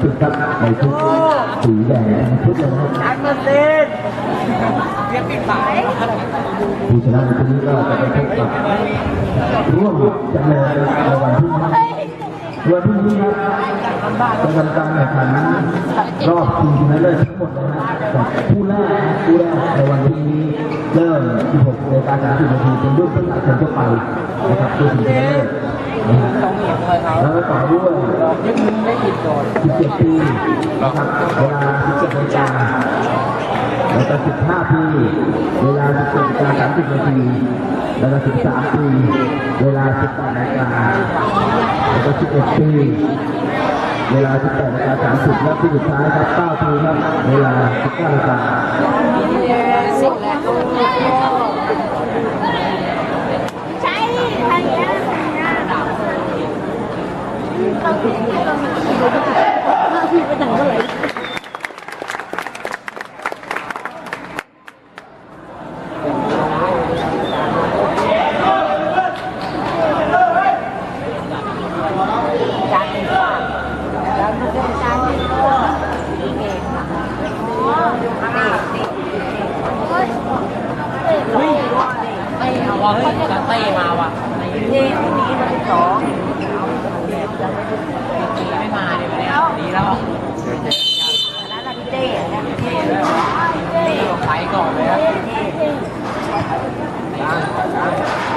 ทีมจันทร์ประสิทธิ์ครับในชุดสีแดงชุดเลยนะครับอันเปอร์เซ็นต์เรียกปิดปากผู้ชนะในชุดนี้ก็จะไปพบกับร่วมจำเลยในวันพรุ่นี้วันพรุ่งนี้ครับจะทำการแข่งขันรอบชิงชนะเลิศทั้งหมดนะฮะจากผู้แรกผู้แรกในวันพรุ่นี้เริ่ม 16นาฬิกา30นาทีเป็นรุ่นตั้งแต่ทั่วไปนะครับตัวชิงชนะเลิศนะฮะต้องเหยียบ เลยเขาแล้วก็ต่อด้วยยึดมือไม่ผิดโดน17ปีนะครับเวลา17นาฬิกาแล้วก็15ปีเวลา17นาฬิกา30นาทีแล้วก็13ปีเวลา18นาฬิกาแล้วก็11ปีเวลา18นาฬิกา30และปีสุดท้ายครับ9ปีครับเวลา19นาฬิกา สิบแหละ ใช่ทางนี้ทางนี้ ต้องพี่ไปไหนก็เลย จานเป็นฝากแล้วมันก็จานเป็นตัวเองค่ะไม่เอาว่ะเฮ้ยจะเต้มาว่ะเย้วันนี้วันที่สองแบบจะไม่มาเดี๋ยววันนี้ดีแล้วแล้วเราพี่เต้นะพี่เต้เต้ไปก่อนเลย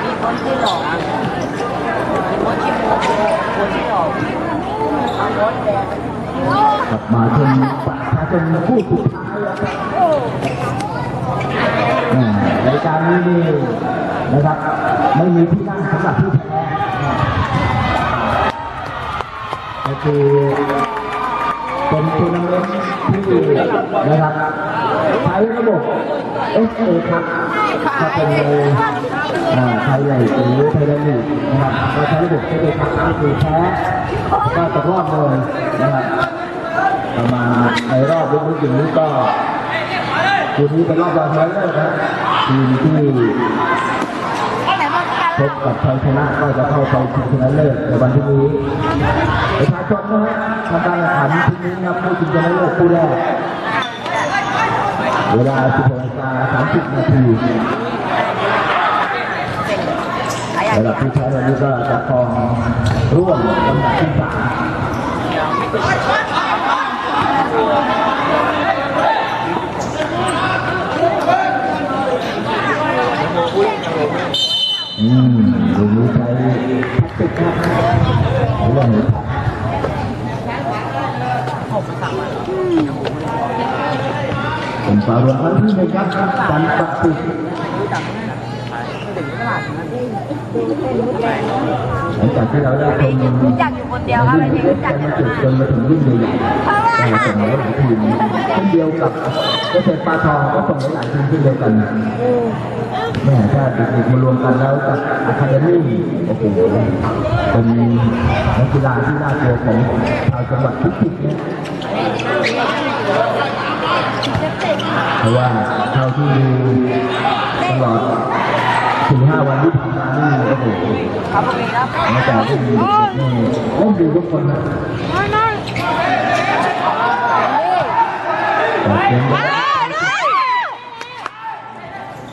มีคนที่หลอกมีคนที่โมโหคนที่หลอกเอารถแดง กลับมาชมประชาชนผู้สุดท้ายแล้วแหม่รายการนี้นี่นะครับ ไม่มีที่นั่งสำหรับผู้แพ้ก็ คือเป็นทัวร์นาเมนต์ที่นะครับใช้ระบบ SA ครับถ้าเป็นในอ่าไทยใหญ่หรือไทยแลนด์ลีกนะครับก็ใช้ระบบ SA ครับก็คือแพ้ก็ตกรอบเลยนะครับประมาณในรอบลึกๆอย่างนี้ก็คืนนี้เป็นรอบรองชนะเลิศนะทีมที่ พบกับชัยชนะก็จะเข้าไปชิงชนะเลิศในวันพรุ่งนี้ประชาชนนะฮะทำการแข่งขันพรุ่นี้นับผู้ชิงชนะเลิศคู่แรกเวลา 16นาฬิกา30 นาทีระดับที่แพ้วันนี้ก็จะครองร่วมลำดับที่สาม ผมฝารวมครั้งที่หนึ่งครับจันทร์ติหลังจากที่เราได้ชมรู้จักอยู่คนเดียวครับไม่ได้รู้จักมากันจุดมจนมาถึงรุ่นใหญ่ๆแต่ส่งหลายทีมเช่นเดียวกับเกษตรปลาทองก็ส่งหลายทีมเช่นเดียวกันแม่ถ้าเด็กๆมารวมกันแล้วกับอะคาเดมี่โอ้โหเป็นนักกีฬาที่น่ากลัวของชาวจังหวัดพิจิตร เพราะว่าเท่าที่ดูตลอดสี่ห้าวันที่ผ่านมานี่โอ้โหครับผมครับนอกจากที่ด็กๆนี่เล่นดีทุกคนนะ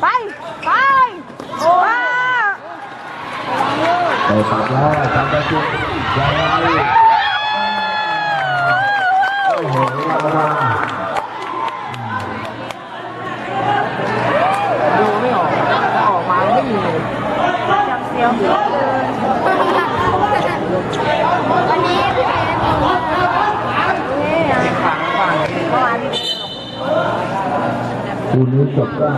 ไปไปโอ้ไปปักแล้วทำได้จุดยังไง คู่นี้จบก็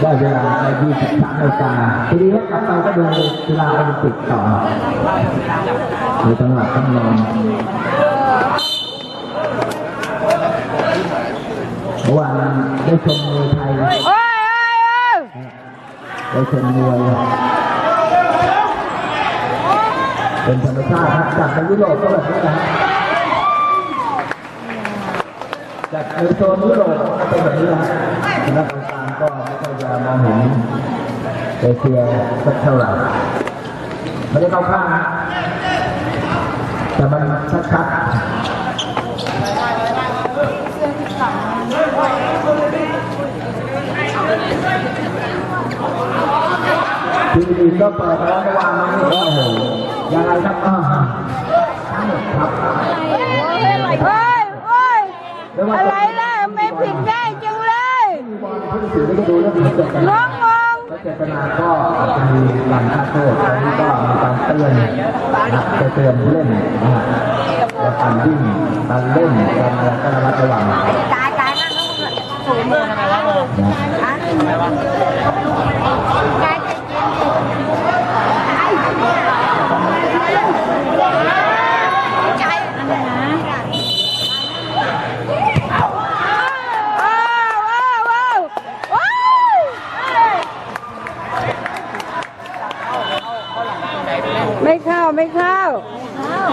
ได้เวลาใน23นาฬิกาทีนี้กลับไปก็ดูกีฬาโอลิมปิกต่อในจังหวัดต้องนอนเมื่อวานได้ชมมวยไทยโอ้ยโอ้ยได้ชมมวยเป็นธรรมชาติครับจากในยุโรปก็แบบนี้นะ จากโซนยุโรปก็เป็นแบบนี้นะคณะกรรมการก็ไม่ค่อยจะมองเห็นเอเชียสักเท่าไหร่ไม่ได้เข้าข้างนะแต่มันชัดๆทีวีก็เปิดแล้วเมื่อวานนี้โอ้โหยังไงครับอ่าทั้งหมดครับ อะไรล่ะไม่ผิดได้จังเลยผู้ตัดสินก็ดูเรื่องนี้เกิดกันน้องงงและเจตนาก็อาจจะมีการฆ่าโทษตอนนี้ก็มีการเตือนนะจะเตือนผู้เล่นนะฮะและการวิ่งการเล่นการอะไรก็ระมัดระวังนะตายตายนั่งแล้วมึงสูงมือทำไมวะมืออะทำไมวะตายใจอะไรนะว้าวว้าวว้าวว้าวไม่เข้าไม่เข้า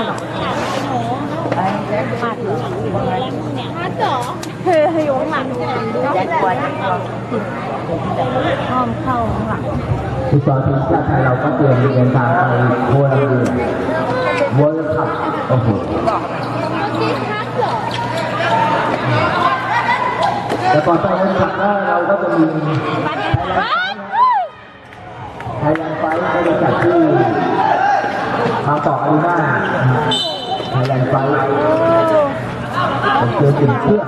เฮ้ยอยู่หลังแจ็คปวดห้อมเข้าหลังฟุตซอลทีมชาติไทยเราก็เตรียมเดินทางไปโคลัมเบียเวิลด์คัพโอ้โหแต่ก่อนไปเวิลด์คัพก็เราก็จะมีไทยแลนด์ไฟท์ก็จะจัด ที่บางกอกอารีนาไทยแลนด์ไฟท์เป็นเกมอุ่นเครื่อง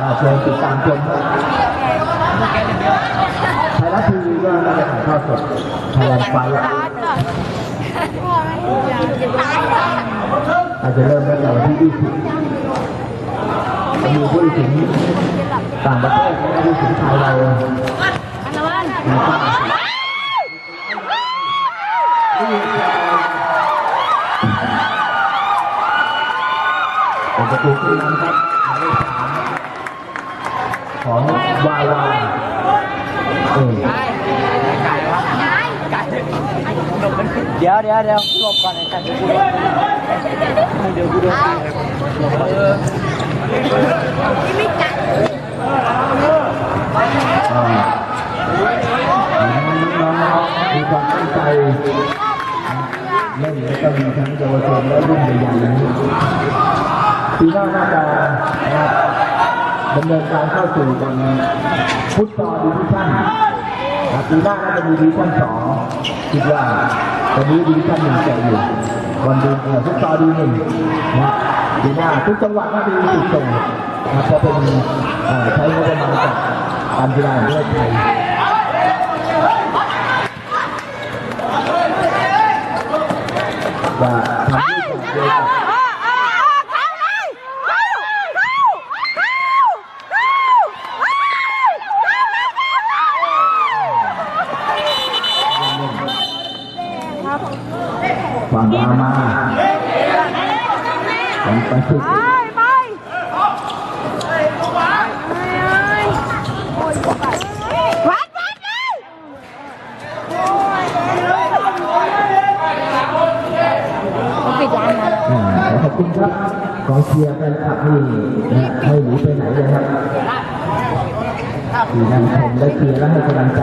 อ่าเชิญติดตามชมครับไทยรัฐทีวีก็น่าจะถ่ายทอดสดไทยแลนด์ไฟท์อาจจะเริ่มตั้งแต่วันที่20จะมีผู้ตัดสินต่างประเทศและผู้ตัดสินไทยเรา ประตูขึ้นนำครับของวาวาเออเดี๋ยวเดี๋ยวเดี๋ยวหลบก่อนไอ้จันกูดูเดี๋ยวกูดูเอออ่าน้องๆมีความตั้งใจเล่นแล้วก็มีทั้งเยาวชนและรุ่นใหญ่ ปีหน้าน่าจะดำเนินการเข้าสู่วันฟุตซอลดิวิชั่นนะปีหน้าน่าจะมีดิวิชั่นสองคิดว่าตอนนี้ดิวิชั่นหนึ่งแจกอยู่วันดูฟุตซอลดีหนึ่งนะปีหน้าทุกจังหวัดน่าจะมีจุดส่งนะเพราะเป็นใช้งบประมาณจากการกีฬาแห่งประเทศไทยว่าทำให้กับเดียวกับความดราม่าของประสิทธิ์ อ่าขอขอบคุณครับกองเชียร์แฟนคลับนี่นะไม่หนีไปไหนเลยครับ ที่นั่งชมได้เชียร์และให้กำลังใจ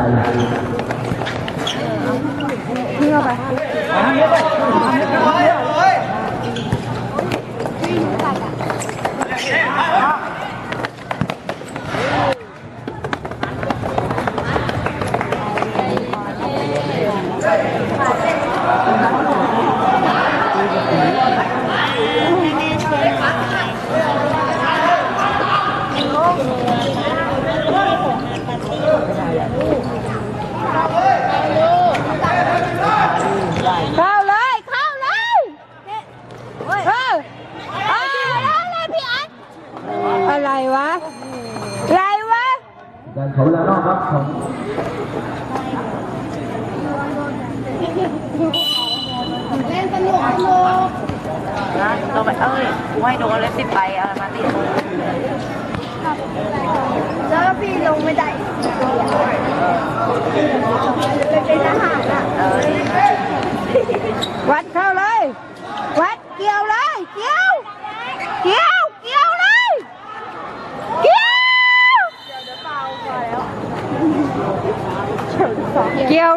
เล่นสนุกสนุกนะเราไปเอ้ยกูให้ดูแล้วสิไปบเอามาติดแล้วพี่ลงไม่ได้เป็นทหารอะวัดเข้าเลย วัดเกี่ยวเลย เกี่ยว เกี่ยว เกี่ยวเลย เกี่ยว เกี่ยว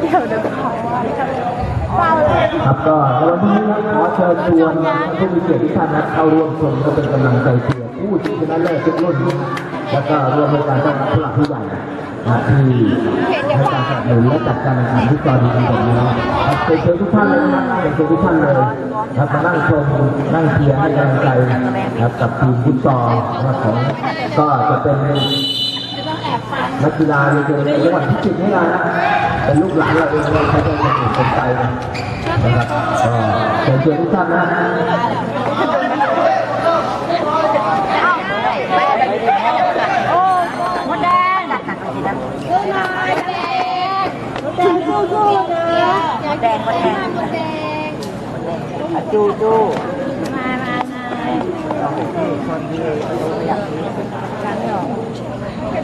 เดี๋ยวเดี๋ยวขอครับก็ในวันนี้นะขอเชิญชวนผู้มีเกียรติทุกท่านนะเข้าร่วมชมและเป็นกำลังใจเชียร์ผู้ที่ชนะเลิศทุกรุ่นแล้วก็ร่วมในการต้อนรับผู้หลักผู้ใหญ่นะที่ให้การสนับสนุนและจัดการแข่งขันที่จอดีกันแบบนี้ครับเป็นเชิญทุกท่านเลยนะครับเป็นเชิญทุกท่านเลยครับมานั่งชมนั่งเชียร์ให้กำลังใจนะครับกับทีมฟุตซอลนะครับของก็จะเป็น นักกีฬาในจังหวัดพิจิตรนี่นะเป็นลูกหลานเราเองเราใช้เป็นคนอื่นคนไทยนะครับก็เชิญทุกท่านนะโอ้มดแดงหนักหนักจริงนะสู้หน่อยแดงสู้สู้นะมดแดงมดแดงมดแดงจูจูมามามาคนที่อยากนี้จังหรอโอ้ก็ส่งฟัน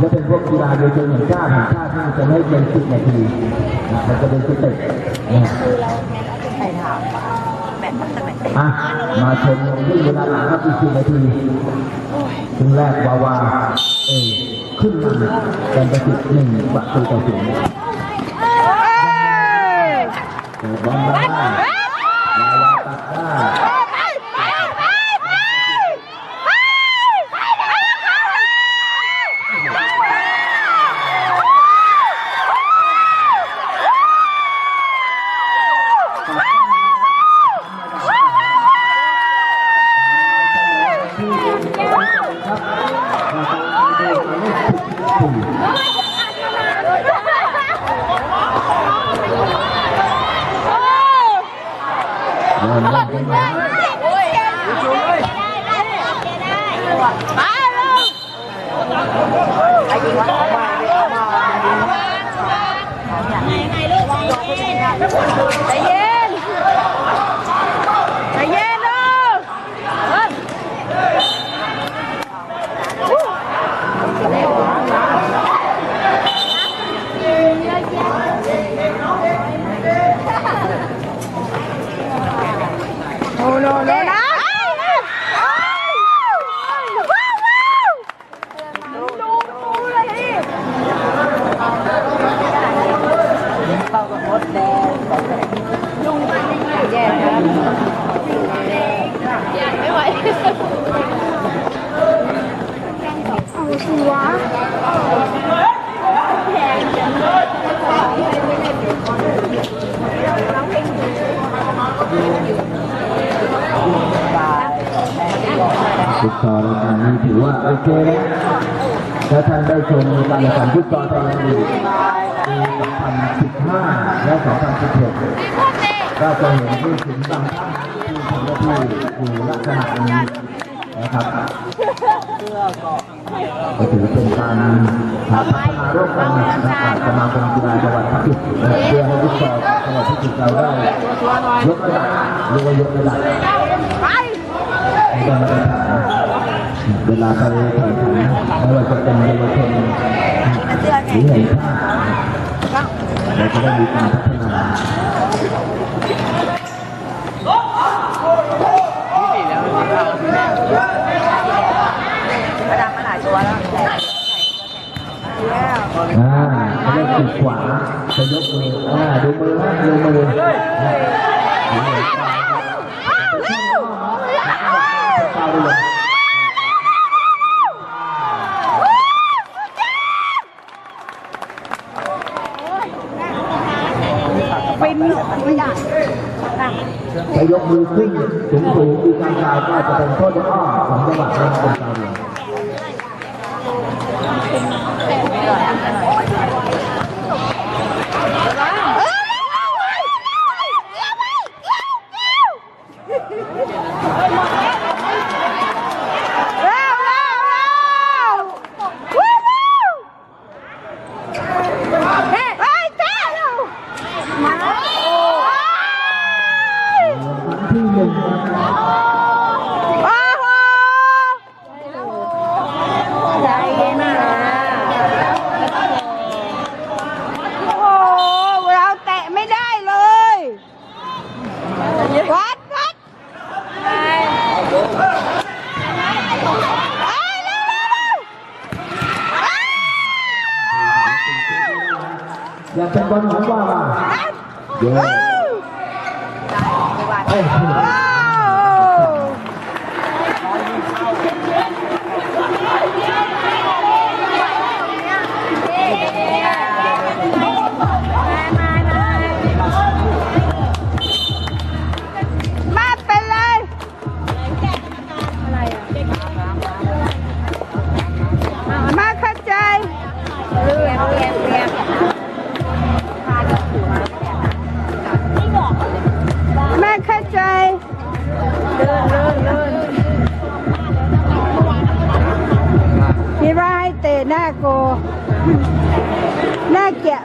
ถ้าเป็นพวกกีฬาโดยเฉพาะแห่งชาติชาติที่มันจะไม่เกินสิบนาทีมันจะเป็นสิบเต็ปนะฮะใครถามแบตมันจะแบตอะมาชมวิ่งเวลาหลังครับอีกสิบนาทีครึ่งแรกวาวาเอขึ้นนำเป็นประสิทธิ์หนึ่งประตูต่อศูนย์เอ้ยเปิดบอลมา เริ่มเล่นกันมา ไปลูก ไอ้ยิงว่าเอามาเอามา ใจเย็นใจเย็นลูกเฮ้ย โอ้โนโนนะดูดูเลยดิ เข้ากับมดแดง แย่ครับไม่ไหวเอาสิวะ ฟุตซอลรายการนี้ถือว่าโอเคนะถ้าท่านได้ชมการแข่งขันฟุตซอลไทยแลนด์ลีกปี2015 และ 2016 ก็จะเห็นที่ถึงบางท่านที่ทำหน้าที่อยู่ลักษณะนี้นะครับก็ถือเป็นการ ครับร่วมกันนะครับสมาคมกีฬาจังหวัดพิจิตรเพื่อให้ฟุตซอลจังหวัดพิจิตรเราได้ยกระดับเรียกว่ายกระดับไปไม่ต้องมาตรฐานเวลาไปแข่งขันไม่ว่าจะเป็นเยาวชนหรือไห่งชาติเราจะได้มีการพัฒนา กระดังมาหลายตัวแล้ว อ่าเขาเรียกขีดขวาจะยกมืออ่าดูมือนะดูมือเอาเลยเป็นไม่ได้จะยกมือขึ้นสูงสูงๆดูกางกายก็จะเป็นโทษอ้อของจังหวัดนครปฐม่อย อยากเป็นบอลของว่ามาเยอะ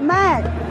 that.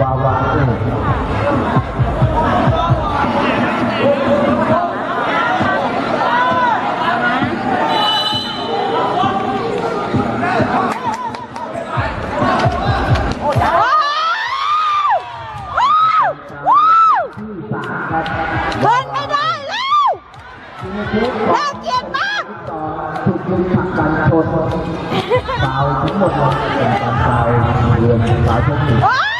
ว้าวว้าว ฟาวทั้งหมดเลยการฟาเรือนฟาวเทคนิค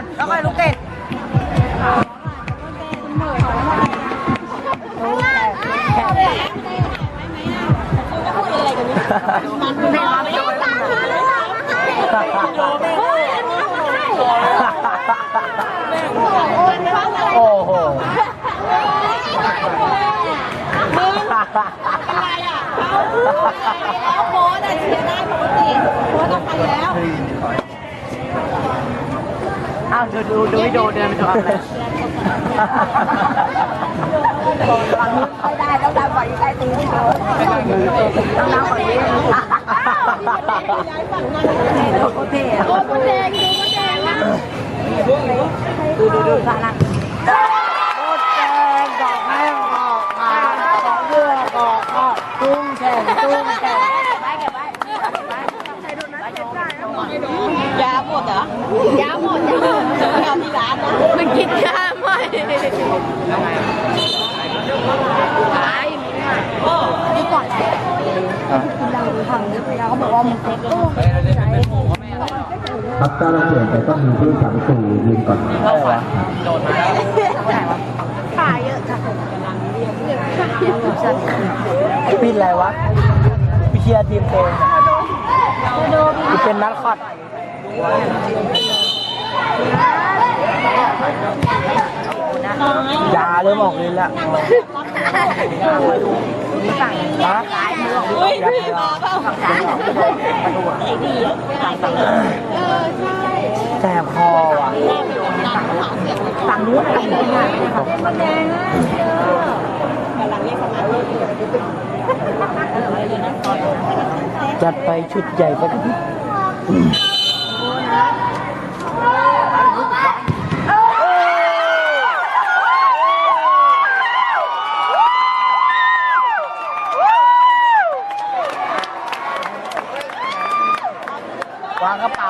อนแล้วค่อยลุกเต้นมันไม่มาไม่ยอมโอ้โหแล้วโค้ดอะเชียร์ได้ปกติโค้ดเอาไปแล้วอ้าวดูดูดูวิดีโอเดินไปดูอะไรไม่ได้ต้องทำบ่อยใต้ตีนโค้ดต้องนั่งฝั่งนี้โคตรเท่อะโค้ดแดงดูแดงนะดูดูดูท่านั่งโคตรแดงดอกแม่งออกมาดอกเลือกออกตุ้งแข่งตุ้งแข่งยาหมดเหรอยาหมดยาหมดยาที่ร้านนะมัน กินยาไม่ขายนี่ก่อนเราทำเราก็บอกว่ามันเซ็กครับถ้าเราเปลี่ยนไปต้องมีผู้สามสู่ยืนก่อนอะไรวะโดนมาแล้วขายเยอะค่ะปิดอะไรวะไปเชียร์ทีมเต็มเป็นนักคอด ยาเริ่มออกเลยละฮะอุ้ยพี่มาเปล่าแสบคอว่ะฝั่งนู้นฝั่งนู้นมันแดงอะจัดไปชุดใหญ่ไปกัน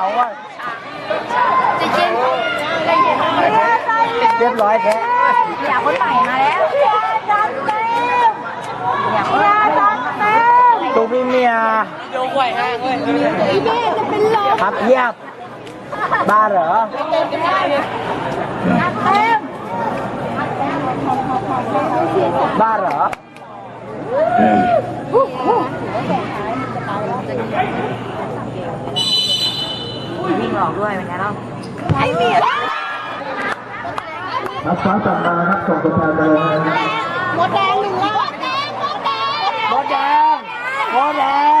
วางกระเป๋าก่อนจริงๆได้ยินไหมเรียบร้อยแท้อยากคนใหม่มาแล้วอยากดันเต็มอยากดันเต็มตูพี่เมียอีเม่จะเป็นลมครับเยียบบ้าเหรอดันเต็มบ้าเหรอ วิ่งหลอกด้วยเป็นไงเล่าไอ้เมียนักฟ้าจับมาครับส่งตัวแทนไปเลยนะหมดแดงหนึ่งแล้วหมดแดงหมดแดงโบแดงโบแดง